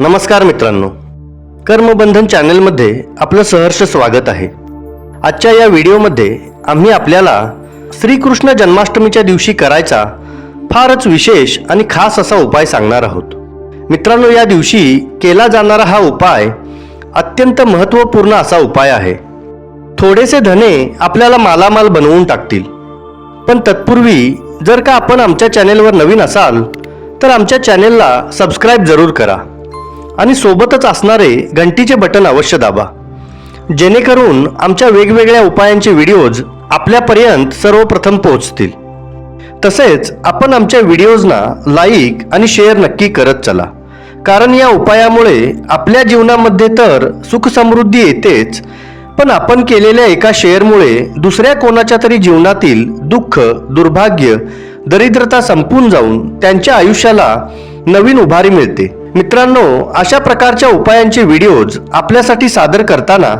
नमस्कार मित्रांनो. कर्मबंधन चॅनलमध्ये आपलं सहर्ष स्वागत आहे. आजच्या या व्हिडिओमध्ये आम्ही आपल्याला श्रीकृष्ण जन्माष्टमीच्या दिवशी करायचा फारच विशेष आणि खास असा उपाय सांगणार आहोत. मित्रांनो या दिवशी केला जाणारा हा उपाय अत्यंत महत्त्वपूर्ण असा उपाय आहे. थोडेसे धने आपल्याला मालामाल बनवून टाकतील. पण तत्पूर्वी जर का आपण आमच्या चॅनेलवर नवीन असाल तर आमच्या चॅनेलला सबस्क्राईब जरूर करा. आणि सोबतच असणारे घंटीचे बटन अवश्य दाबा. जेणेकरून आमच्या वेगवेगळ्या उपायांचे व्हिडिओज आपल्यापर्यंत सर्वप्रथम पोहोचतील. तसेच आपण आमच्या व्हिडिओजना लाईक आणि शेअर नक्की करत चला. कारण या उपायामुळे आपल्या जीवनामध्ये तर सुख समृद्धी येतेच पण आपण केलेल्या एका शेअरमुळे दुसऱ्या कोणाच्या तरी जीवनातील दुःख दुर्भाग्य दरिद्रता संपून जाऊन त्यांच्या आयुष्याला नवीन उभारी मिळते. मित्रांनो अशा प्रकारच्या उपायांचे व्हिडिओज आपल्यासाठी सादर करताना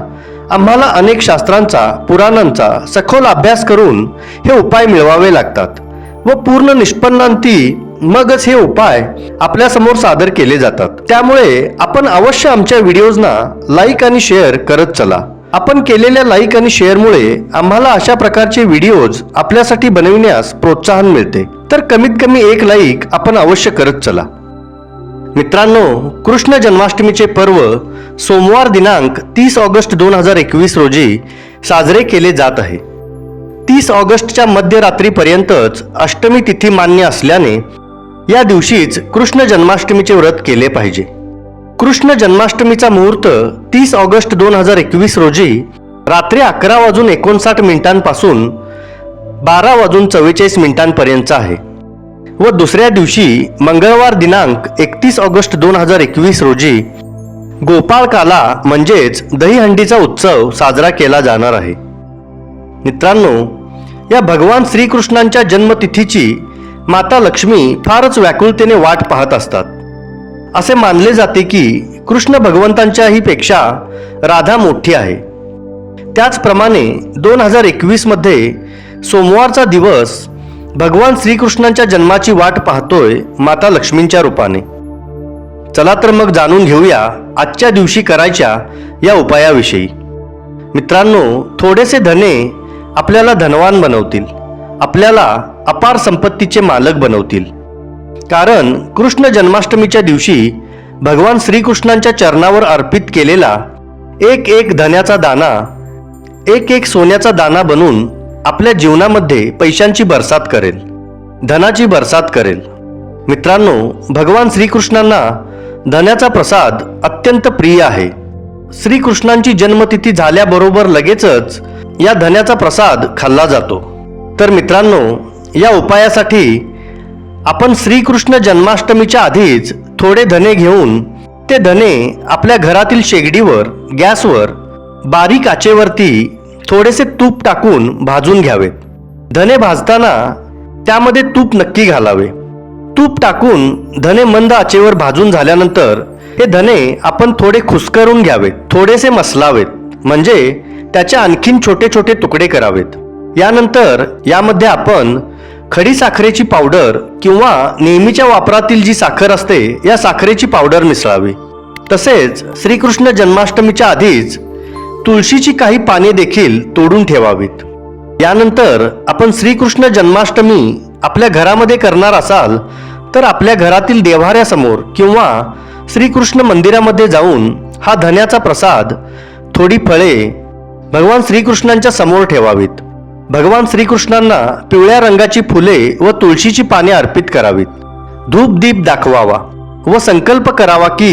आम्हाला अनेक शास्त्रांचा पुराणांचा सखोल अभ्यास करून हे उपाय मिळवावे लागतात व पूर्ण निष्पन्नांती मगच हे उपाय आपल्यासमोर सादर केले जातात. त्यामुळे आपण अवश्य आमच्या व्हिडिओजना लाईक आणि शेअर करत चला. आपण केलेल्या लाईक आणि शेअरमुळे आम्हाला अशा प्रकारचे व्हिडिओज आपल्यासाठी बनविण्यास प्रोत्साहन मिळते. तर कमीत कमी एक लाईक आपण अवश्य करत चला. मित्रांनो कृष्ण जन्माष्टमीचे पर्व सोमवार दिनांक तीस ऑगस्ट दोन हजार एकवीस रोजी साजरे केले जात आहे. तीस ऑगस्टच्या मध्यरात्रीपर्यंतच अष्टमी तिथी मान्य असल्याने या दिवशीच कृष्ण जन्माष्टमीचे व्रत केले पाहिजे. कृष्ण जन्माष्टमीचा मुहूर्त तीस ऑगस्ट दोन हजार एकवीस रोजी रात्री अकरा वाजून एकोणसाठ मिनिटांपासून बारा वाजून चव्वेचाळीस मिनिटांपर्यंतचा आहे. व दुसऱ्या दिवशी मंगळवार दिनांक एकतीस ऑगस्ट दोन हजार एकवीस रोजी गोपाळकाला म्हणजेच दहीहंडीचा उत्सव साजरा केला जाणार आहे. मित्रांनो या भगवान श्रीकृष्णांच्या जन्मतिथीची माता लक्ष्मी फारच व्याकुळतेने वाट पाहत असतात. असे मानले जाते की कृष्ण भगवंतांच्याही पेक्षा राधा मोठी आहे. त्याचप्रमाणे दोन हजार एकवीसमध्ये सोमवारचा दिवस भगवान श्रीकृष्णांच्या जन्माची वाट पाहतोय माता लक्ष्मींच्या रूपाने. चला तर मग जाणून घेऊया आजच्या दिवशी करायच्या या उपायाविषयी. मित्रांनो थोडेसे धने आपल्याला धनवान बनवतील. आपल्याला अपार संपत्तीचे मालक बनवतील. कारण कृष्ण जन्माष्टमीच्या दिवशी भगवान श्रीकृष्णांच्या चरणावर अर्पित केलेला एक एक धन्याचा दाना एक एक सोन्याचा दाना बनून आपल्या जीवनामध्ये पैशांची बरसात करेल धनाची बरसात करेल. मित्रांनो भगवान श्रीकृष्णांना धन्याचा प्रसाद अत्यंत प्रिय आहे. श्रीकृष्णांची जन्मतिथी झाल्याबरोबर लगेचच या धन्याचा प्रसाद खाल्ला जातो. तर मित्रांनो या उपायासाठी आपण श्रीकृष्ण जन्माष्टमीच्या आधीच थोडे धने घेऊन ते धने आपल्या घरातील शेगडीवर गॅसवर बारीक आचेवरती थोडेसे तूप टाकून भाजून घ्यावेत धने भाजताना त्यामध्ये तूप नक्की घालावे. तूप टाकून धने मंद आचेवर भाजून झाल्यानंतर हे धने आपण थोडे खुसकरून घ्यावेत थोडेसे मसलावेत. म्हणजे त्याचे आणखीन छोटे छोटे तुकडे करावेत. यानंतर यामध्ये आपण खडी साखरेची पावडर किंवा नेहमीच्या वापरातील जी साखर असते या साखरेची पावडर मिसळावी. तसेच श्रीकृष्ण जन्माष्टमीच्या आधीच तुळशीची काही पाने देखील तोडून ठेवावीत. यानंतर आपण श्रीकृष्ण जन्माष्टमी आपल्या घरामध्ये करणार असाल तर आपल्या घरातील देव्हाऱ्यासमोर किंवा श्रीकृष्ण मंदिरामध्ये जाऊन हा धन्याचा प्रसाद थोडी फळे भगवान श्रीकृष्णांच्या समोर ठेवावीत. भगवान श्रीकृष्णांना पिवळ्या रंगाची फुले व तुळशीची पाने अर्पित करावीत. धूप दीप दाखवावा व संकल्प करावा की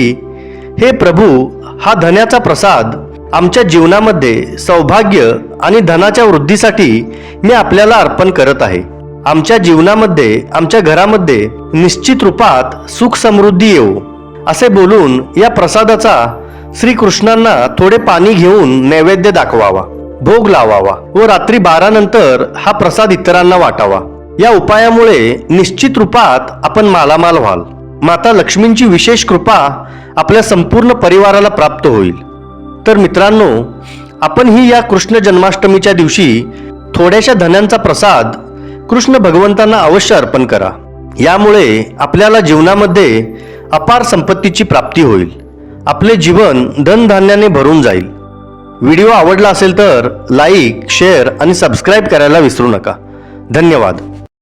हे प्रभू हा धन्याचा प्रसाद आमच्या जीवनामध्ये सौभाग्य आणि धनाच्या वृद्धीसाठी मी आपल्याला अर्पण करत आहे. आमच्या जीवनामध्ये आमच्या घरामध्ये निश्चित रूपात सुख समृद्धी येऊ असे बोलून या प्रसादाचा श्रीकृष्णांना थोडे पाणी घेऊन नैवेद्य दाखवावा भोग लावावा व रात्री बारा नंतर हा प्रसाद इतरांना वाटावा. या उपायामुळे निश्चित रूपात आपण मालामाल व्हाल. माता लक्ष्मींची विशेष कृपा आपल्या संपूर्ण परिवाराला प्राप्त होईल. तर मित्रांनो आपण ही या कृष्ण जन्माष्टमीच्या दिवशी थोड्याशा धन्यांचा प्रसाद कृष्ण भगवंतांना अवश्य अर्पण करा. यामुळे आपल्याला जीवनामध्ये अपार संपत्तीची प्राप्ती होईल. आपले जीवन धनधान्याने भरून जाईल. व्हिडिओ आवडला असेल तर लाईक शेअर आणि सबस्क्राईब करायला विसरू नका. धन्यवाद.